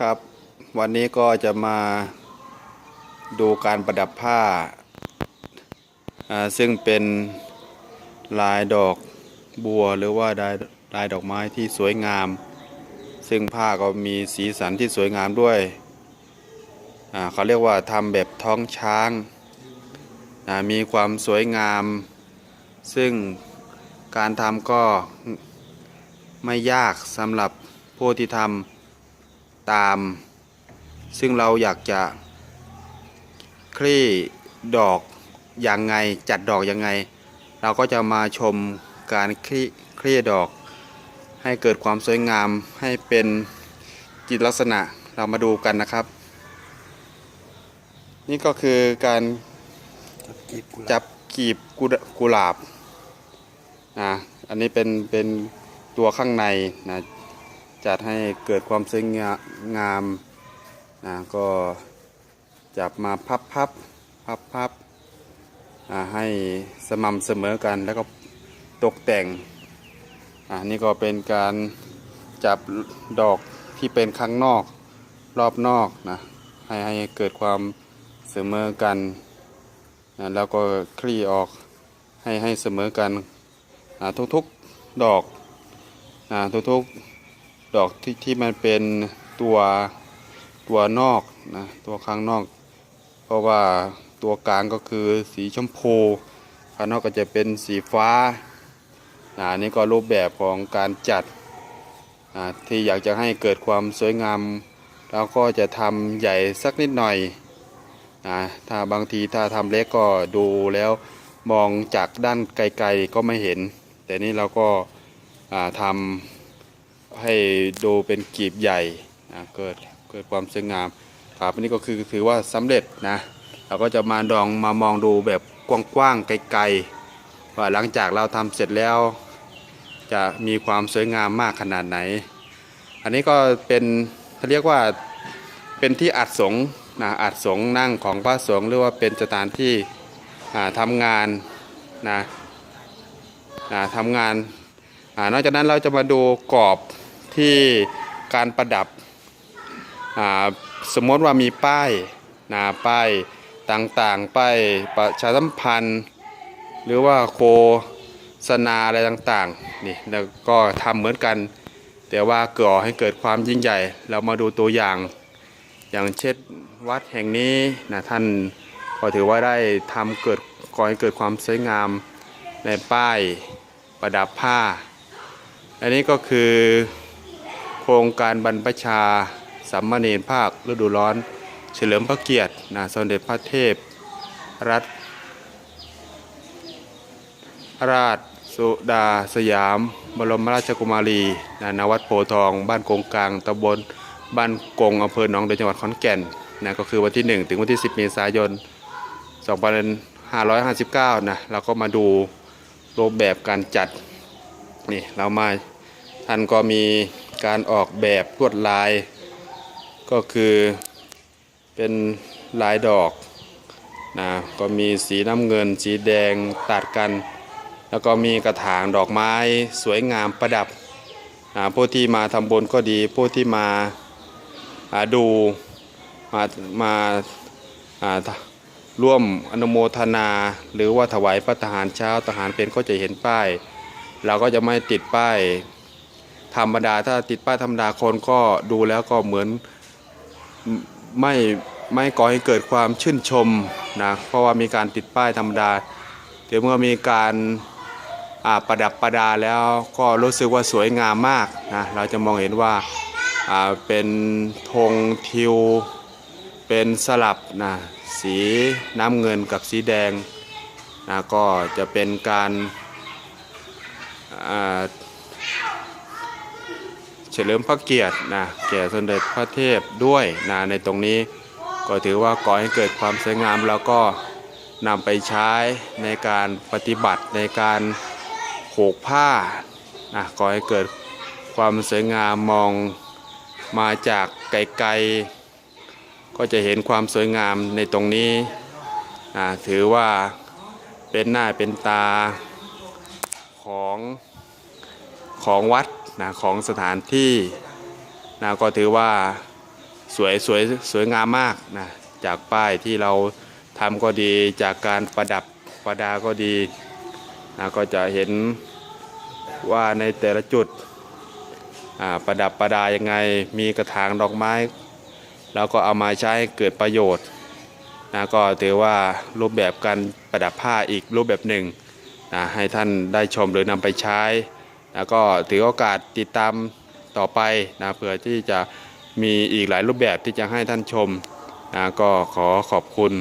ครับ วันนี้ก็จะมาดูการประดับผ้า ซึ่งเป็นลายดอกบัวหรือว่าลายลายดอกไม้ที่สวยงาม ซึ่งผ้าก็มีสีสันที่สวยงามด้วย เขาเรียกว่าทำแบบท้องช้าง มีความสวยงาม ซึ่งการทำก็ไม่ยากสำหรับผู้ที่ทำ ตาม ซึ่งเราอยากจะคลี่ดอกอย่างไงจัดดอกยังไง เราก็จะมาชมการคลี่คลี่ดอก ให้เกิดความสวยงามให้เป็นจิตลักษณะเรามาดูกันนะครับ นี่ก็คือการจับกีบกุหลาบจับกีบกุกุหลาบนะอันนี้เป็นเป็นตัวข้างในนะ จัดให้เกิดความสวยงางามนะก็จับมาพับพับพับพับให้สม่ำเสมอกันแล้วก็ตกแต่งอ่านี่ก็เป็นการจับดอกที่เป็นข้างนอกรอบนอกนะให้ให้เกิดความเสมอกันนะแล้วก็คลี่ออกให้ให้เสมอกันนะทุกๆดอกนะทุกๆ ดอกที่ที่มันเป็นตัวตัวนอกนะตัวข้างนอก เพราะว่าตัวกลางก็คือสีชมพูข้างนอกก็จะเป็นสีฟ้านะอันนี่ก็รูปแบบของการจัดนะที่อยากจะให้เกิดความสวยงามแล้วก็จะทำใหญ่สักนิดหน่อยนะถ้าบางทีถ้าทำเล็กก็ดูแล้วมองจากด้านไกลๆก็ไม่เห็น แต่นี่เราก็ทำ ให้ดูเป็นกีบใหญ่นะเกิดเกิดความสวยงามครับอันนี้ก็คือถือว่าสำเร็จนะเราก็จะมาดองมามองดูแบบกว้างๆไกลๆว่าหลังจากเราทำเสร็จแล้ว จะมีความสวยงามมากขนาดไหน อันนี้ก็เป็นเขาเรียกว่าเป็นที่อัดสง์นะอาจสง์นั่งของพระสงฆ์หรือว่าเป็นสถานที่อ่าทำงานนะนะทำงานอนอกจากนั้นเราจะมาดูกรอบ ที่การประดับสมมติว่ามีป้ายนะป้ายต่างๆป้ายประชาสัมพันธ์ หรือว่าโฆษณาอะไรต่างๆนี่แล้วก็ทำเหมือนกัน แต่ว่าก่อให้เกิดความยิ่งใหญ่ เรามาดูตัวอย่าง อย่างเช่นวัดแห่งนี้นะท่านก็ถือว่าได้ทำเกิดก่อให้เกิดความสวยงามในป้ายประดับผ้า อันนี้ก็คือ โครงการบรรพชาสัมมเนรภาคฤดูร้อน เฉลิมพระเกียรตินะสมเด็จพระเทพ รัตนราชสุดาสยาม บรมราชกุมารีนะณวัดโพธิ์ทอง บ้านกงกลางตำบลบ้านกงอำเภอหนองเดือจังหวัดขอนแก่นนะก็คือวันที่ 1 ถึงวันที่ 10 เมษายน 2559 นะเราก็มาดูรูปแบบการจัดนี่เรามาท่านก็มี การออกแบบลวดลาย ก็คือเป็นลายดอกนะก็มีสีน้ำเงิน สีแดงตัดกัน แล้วก็มีกระถางดอกไม้สวยงามประดับอ่าผู้ที่มาทำบุญก็ดีผู้ที่มาาดูมามาอ่าร่วมอนุโมทนา หรือว่าถวายพระทหารเช้าทหารเป็นก็จะเห็นป้าย เราก็จะไม่ติดป้าย ธรรมดา ถ้าติดป้ายธรรมดาคนก็ดูแล้วก็เหมือนไม่ไม่ก่อให้เกิดความชื่นชมนะเพราะว่ามีการติดป้ายธรรมดาแต่เมื่อมีการประดับประดาแล้วก็รู้สึกว่าสวยงามมากนะเราจะมองเห็นว่าอ่าเป็นธงทิว เป็นสลับนะสีน้ำเงินกับสีแดงนะก็จะเป็นการอ่า เฉลิมพระเกียรตินะแก่สมเด็จพระเทพด้วยนะในตรงนี้ก็ถือว่าก่อให้เกิดความสวยงามแล้วก็นำไปใช้ในการปฏิบัติในการโขกผ้านะก่อให้เกิดความสวยงามมองมาจากไกลๆ ก็จะเห็นความสวยงามในตรงนี้อ่าถือว่าเป็นหน้าเป็นตาของของวัด นะของสถานที่นะก็ถือว่าสวยสวยสวยงามมากนะจากป้ายที่เราทำก็ดีจากการประดับประดาก็ดีนะก็จะเห็นว่าในแต่ละจุดประดับประดายังไงมีกระถางดอกไม้ แล้วก็เอามาใช้เกิดประโยชน์นะก็ถือว่ารูปแบบการประดับผ้าอีกรูปแบบหนึ่งนะให้ท่านได้ชมหรือนำไปใช้ แล้วก็ถือโอกาสติดตามต่อไปนะเพื่อที่จะมีอีกหลายรูปแบบที่จะให้ท่านชมนะก็ขอขอบคุณ